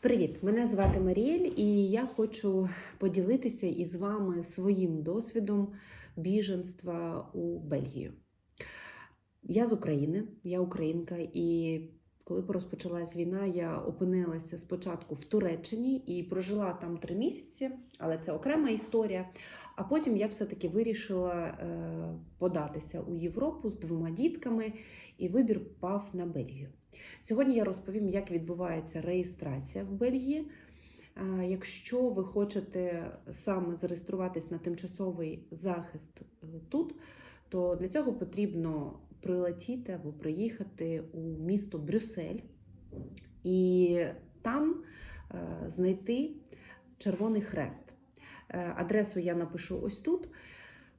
Привіт! Мене звати Маріель, і я хочу поділитися із вами своїм досвідом біженства у Бельгію. Я з України, я українка, і коли розпочалась війна, я опинилася спочатку в Туреччині і прожила там три місяці, але це окрема історія. А потім я все-таки вирішила е, податися у Європу з двома дітками, і вибір пав на Бельгію. Сьогодні я розповім, як відбувається реєстрація в Бельгії. Якщо ви хочете саме зареєструватись на тимчасовий захист е, тут, то для цього потрібно прилетіти або приїхати у місто Брюссель і там е, знайти Червоний Хрест. Е, Адресу я напишу ось тут.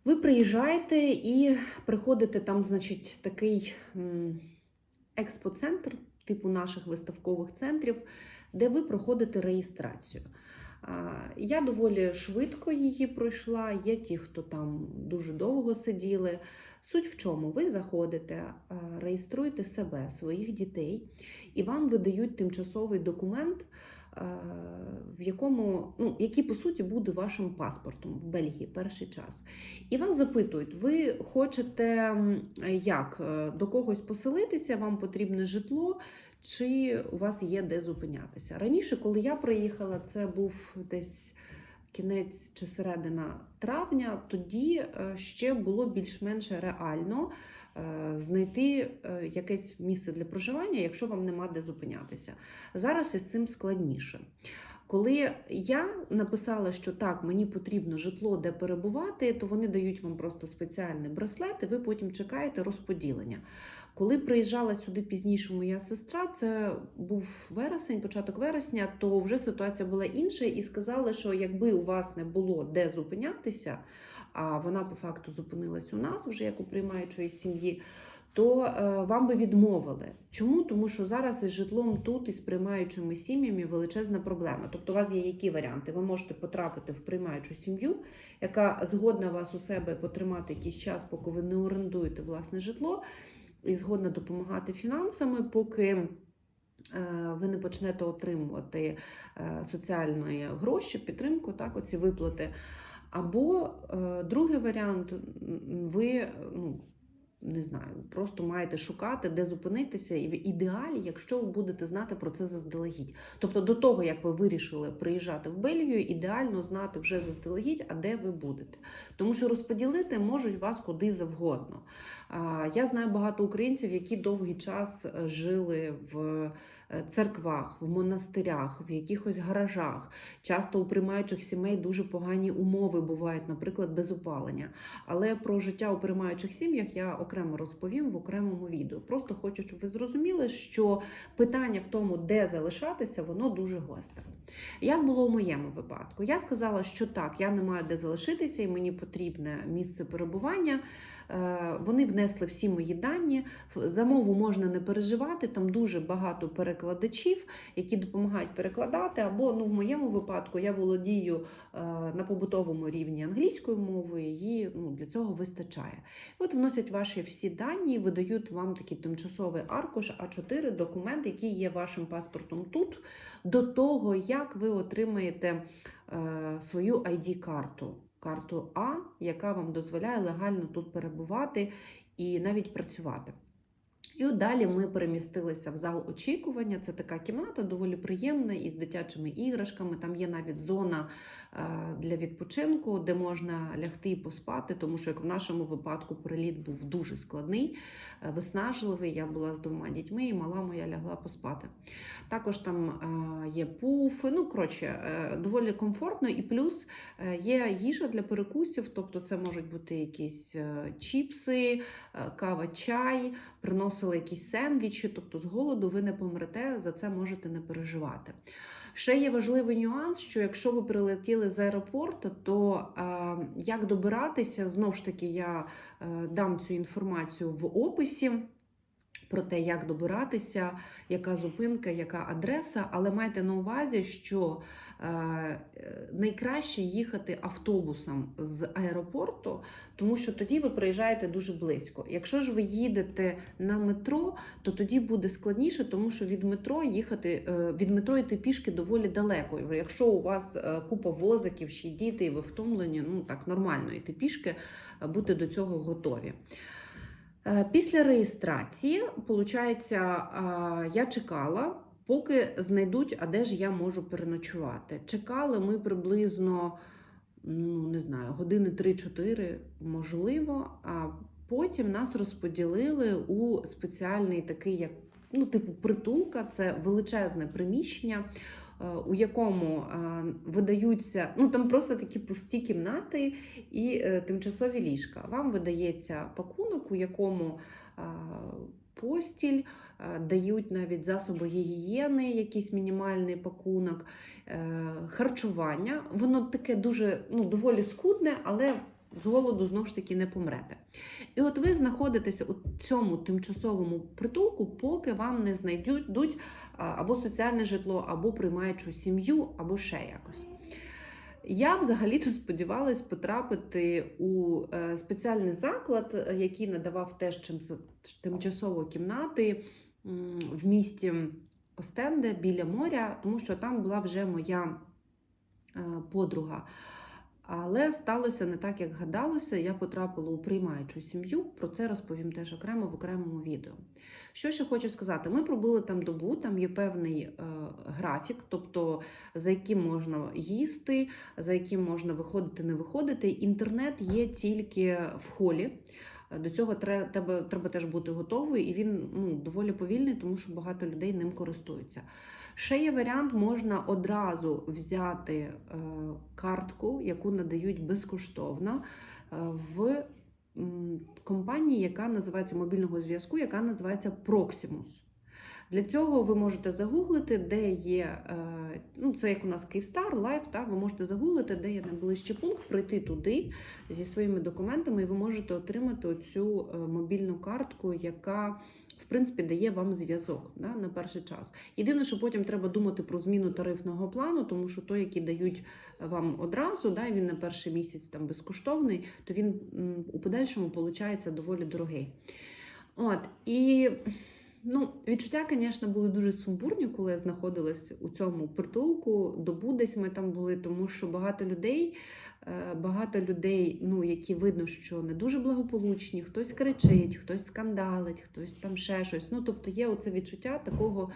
Ви приїжджаєте і приходите там, значить, такий експоцентр, типу наших виставкових центрів, де ви проходите реєстрацію. Я доволі швидко її пройшла. Є ті, хто там дуже довго сиділи. Суть в чому? Ви заходите, реєструєте себе, своїх дітей, і вам видають тимчасовий документ, в якому, ну, який по суті буде вашим паспортом в Бельгії перший час. І вас запитують, ви хочете як е, до когось поселитися, вам потрібне житло, чи у вас є де зупинятися. Раніше, коли я приїхала, це був десь кінець чи середина травня, тоді е, ще було більш-менш реально е, знайти е, якесь місце для проживання, якщо вам нема де зупинятися. Зараз із цим складніше. Коли я написала, що так, мені потрібно житло, де перебувати, то вони дають вам просто спеціальний браслет, і ви потім чекаєте розподілення. Коли приїжджала сюди пізніше моя сестра, це був вересень, початок вересня, то вже ситуація була інша, і сказали, що якби у вас не було де зупинятися, а вона по факту зупинилась у нас, вже як у приймаючої сім'ї, то е, вам би відмовили. Чому? Тому що зараз із житлом тут із приймаючими сім'ями величезна проблема. Тобто, у вас є які варіанти? Ви можете потрапити в приймаючу сім'ю, яка згодна вас у себе потримати якийсь час, поки ви не орендуєте власне житло, і згодна допомагати фінансами, поки. е, Ви не почнете отримувати е, соціальні гроші, підтримку, так, оці виплати. Або е, другий варіант, ви ну, не знаю, просто маєте шукати, де зупинитися, і в ідеалі, якщо ви будете знати про це заздалегідь. Тобто, до того як ви вирішили приїжджати в Бельгію, ідеально знати вже заздалегідь, а де ви будете. Тому що розподілити можуть вас куди завгодно. Я знаю багато українців, які довгий час е, жили в церквах, в монастирях, в якихось гаражах. Часто у приймаючих сімей дуже погані умови бувають, наприклад, без опалення. Але про життя у приймаючих сім'ях я окремо розповім в окремому відео. Просто хочу, щоб ви зрозуміли, що питання в тому, де залишатися, воно дуже гостре. Як було у моєму випадку? Я сказала, що так, я не маю де залишитися, і мені потрібне місце перебування. Е, Вони внесли всі мої дані. Ф- За мову можна не переживати, там дуже багато перекладачів, які допомагають перекладати. Або ну, в моєму випадку я володію е, на побутовому рівні англійською мовою, її ну, для цього вистачає. От вносять ваші всі дані, видають вам такий тимчасовий аркуш А4, документ, який є вашим паспортом тут, до того, як ви отримаєте е, свою ID-карту. Карту А, яка вам дозволяє легально тут перебувати і навіть працювати. І далі ми перемістилися в зал очікування. Це така кімната доволі приємна із дитячими іграшками. Там є навіть зона е, для відпочинку, де можна лягти і поспати, тому що як в нашому випадку приліт був дуже складний, е, виснажливий. Я була з двома дітьми, і мала моя лягла поспати. Також там е, є пуфи. Ну коротше, доволі комфортно. І плюс є їжа для перекусів, тобто це можуть бути якісь чіпси, кава, чай, приносили якісь сендвічі, тобто з голоду ви не помрете, за це можете не переживати. Ще є важливий нюанс, що якщо ви прилетіли з аеропорту, то е, як добиратися, знову ж таки, я е, дам цю інформацію в описі. Про те, як добиратися, яка зупинка, яка адреса, але майте на увазі, що е, найкраще їхати автобусом з аеропорту, тому що тоді ви приїжджаєте дуже близько. Якщо ж ви їдете на метро, то тоді буде складніше, тому що від метро їхати е, від метро йти пішки доволі далеко. Якщо у вас е, купа возиків, ще діти, і ви втомлені, ну так нормально йти пішки, бути до цього готові. Е, Після реєстрації, виходить, я чекала, поки знайдуть, а де ж я можу переночувати. Чекали ми приблизно, ну не знаю, години 3-4, можливо. А потім нас розподілили у спеціальний такий, як ну, типу притулка, це величезне приміщення. Е, У якому е, видаються, ну там просто такі пусті кімнати і е, тимчасові ліжка. Вам видається пакунок, у якому постіль, дають навіть засоби гігієни, якийсь мінімальний пакунок, харчування. Воно таке дуже ну, доволі скудне, але з голоду знову ж таки не помрете. І от ви знаходитеся у цьому тимчасовому притулку, поки вам не знайдуть або соціальне житло, або приймаючу сім'ю, або ще якось. Я взагалі-то сподівалась потрапити у е, спеціальний заклад, який надавав теж тимчасово кімнати в місті Остенде біля моря, тому що там була вже моя е, подруга. Але сталося не так, як гадалося. Я потрапила у приймаючу сім'ю. Про це розповім теж окремо в окремому відео. Що ще хочу сказати? Ми пробули там добу, там є певний е, графік, тобто за яким можна їсти, за яким можна виходити, не виходити. Інтернет є тільки в холі. До цього треба, треба, теж бути готовий, і він ну, доволі повільний, тому що багато людей ним користуються. Ще є варіант, можна одразу взяти е, картку, яку надають безкоштовно е, в компанії, яка називається мобільного зв'язку, яка називається Proximus. Для цього ви можете загуглити, де є, е, ну це як у нас Київстар, Лайф, та ви можете загуглити, де є найближчий пункт, прийти туди зі своїми документами, і ви можете отримати оцю е, мобільну картку, яка принципі дає вам зв'язок да, на перший час. Єдине, що потім треба думати про зміну тарифного плану, тому що той, який дають вам одразу, да, він на перший місяць там безкоштовний, то він у подальшому виходить доволі дорогий. От і. Ну, відчуття, звісно, були дуже сумбурні, коли я знаходилась у цьому притулку. Добу десь ми там були, тому що багато людей, е, багато людей, ну які видно, що не дуже благополучні, хтось кричить, хтось скандалить, хтось там ще щось. Ну, тобто є оце відчуття такого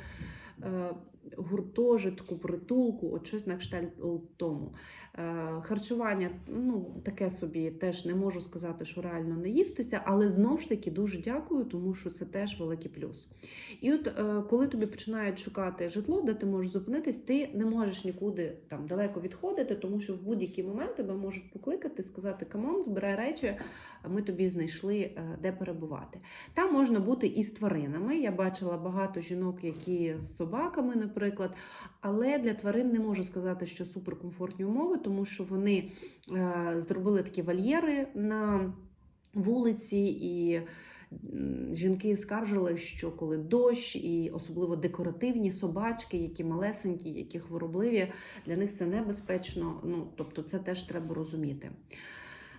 е, гуртожитку, притулку, от щось на кшталт тому. Е, харчування, ну таке собі теж не можу сказати, що реально не їстися, але знов ж таки дуже дякую, тому що це теж великий плюс. І от е, коли тобі починають шукати житло, де ти можеш зупинитись, ти не можеш нікуди там далеко відходити, тому що в будь-який момент тебе можуть покликати, сказати камон, збирай речі, ми тобі знайшли е, де перебувати. Там можна бути і з тваринами. Я бачила багато жінок, які з собаками, наприклад. Але для тварин не можу сказати, що суперкомфортні умови, тому що вони е, зробили такі вольєри на вулиці, і жінки скаржили, що коли дощ, і особливо декоративні собачки, які малесенькі, які хворобливі, для них це небезпечно. Ну, тобто, це теж треба розуміти.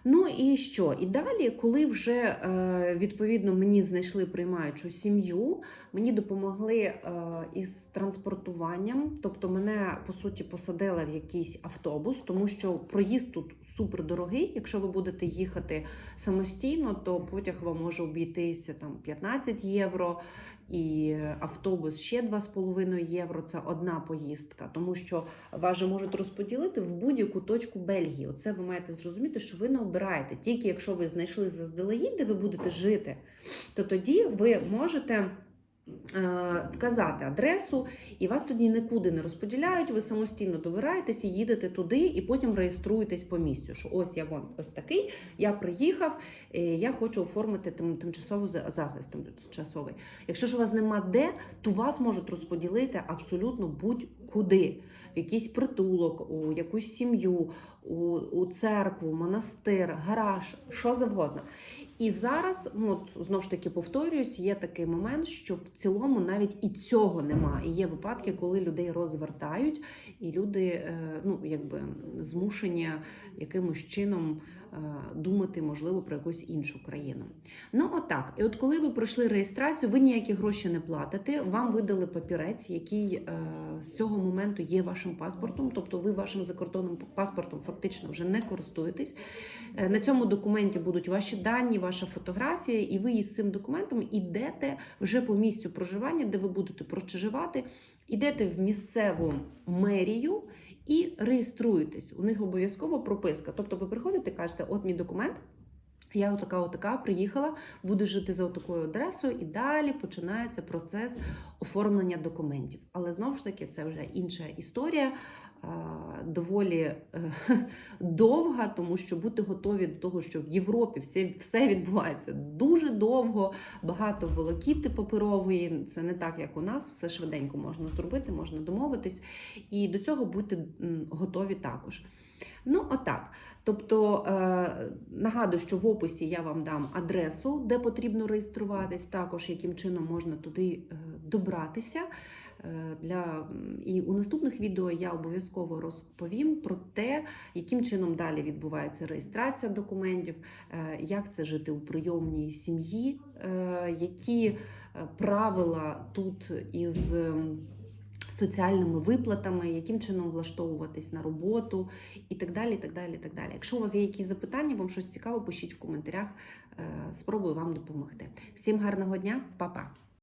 Ну і що? І далі, коли вже е, відповідно мені знайшли приймаючу сім'ю, мені допомогли е, із транспортуванням, тобто мене по суті посадили в якийсь автобус, тому що проїзд тут супер дорогий. Якщо ви будете їхати самостійно, то потяг вам може обійтися там 15 євро, і автобус ще 2,5 євро. Це одна поїздка, тому що вас же можуть розподілити в будь-яку точку Бельгії. Оце ви маєте зрозуміти, що ви не обираєте. Тільки якщо ви знайшли заздалегідь, де ви будете жити, то тоді ви можете. Е, Вказати адресу, і вас тоді нікуди не розподіляють. Ви самостійно добираєтеся, їдете туди, і потім реєструєтесь по місцю. Що ось я вон ось такий, я приїхав, е, я хочу оформити тим, тимчасовий захист тимчасовий. Якщо ж у вас нема де, то вас можуть розподілити абсолютно будь-куди, в якийсь притулок, у якусь сім'ю, у, у церкву, монастир, гараж, що завгодно. І зараз, ну от, знову ж таки повторююсь, є такий момент, що в цілому навіть і цього немає. І є випадки, коли людей розвертають, і люди е, ну, якби змушені якимось чином думати, можливо, про якусь іншу країну. Ну, отак. І от коли ви пройшли реєстрацію, ви ніякі гроші не платите. Вам видали папірець, який е, з цього моменту є вашим паспортом, тобто ви вашим закордонним паспортом фактично вже не користуєтесь. Е, На цьому документі будуть ваші дані, ваша фотографія, і ви із цим документом йдете вже по місцю проживання, де ви будете проживати, йдете в місцеву мерію. І реєструєтесь. У них обов'язково прописка. Тобто ви приходите, кажете, от мій документ, я отака, отака, приїхала, буду жити за такою адресою, і далі починається процес оформлення документів. Але знову ж таки, це вже інша історія, доволі е, довга, тому що бути готові до того, що в Європі все, все відбувається дуже довго, багато волокіти паперової. Це не так, як у нас, все швиденько можна зробити, можна домовитись. І до цього м, готові також. Ну, отак. Тобто е, нагадую, що в описі я вам дам адресу, де потрібно реєструватись, також яким чином можна туди е, добратися. Е, Для і у наступних відео я обов'язково розповім про те, яким чином далі відбувається реєстрація документів, е, як це жити у прийомній сім'ї, е, які правила тут із. Соціальними виплатами, яким чином влаштовуватись на роботу і так далі. так далі, так далі. Якщо у вас є якісь запитання, вам щось цікаво, пишіть в коментарях. Спробую вам допомогти. Всім гарного дня, па-па!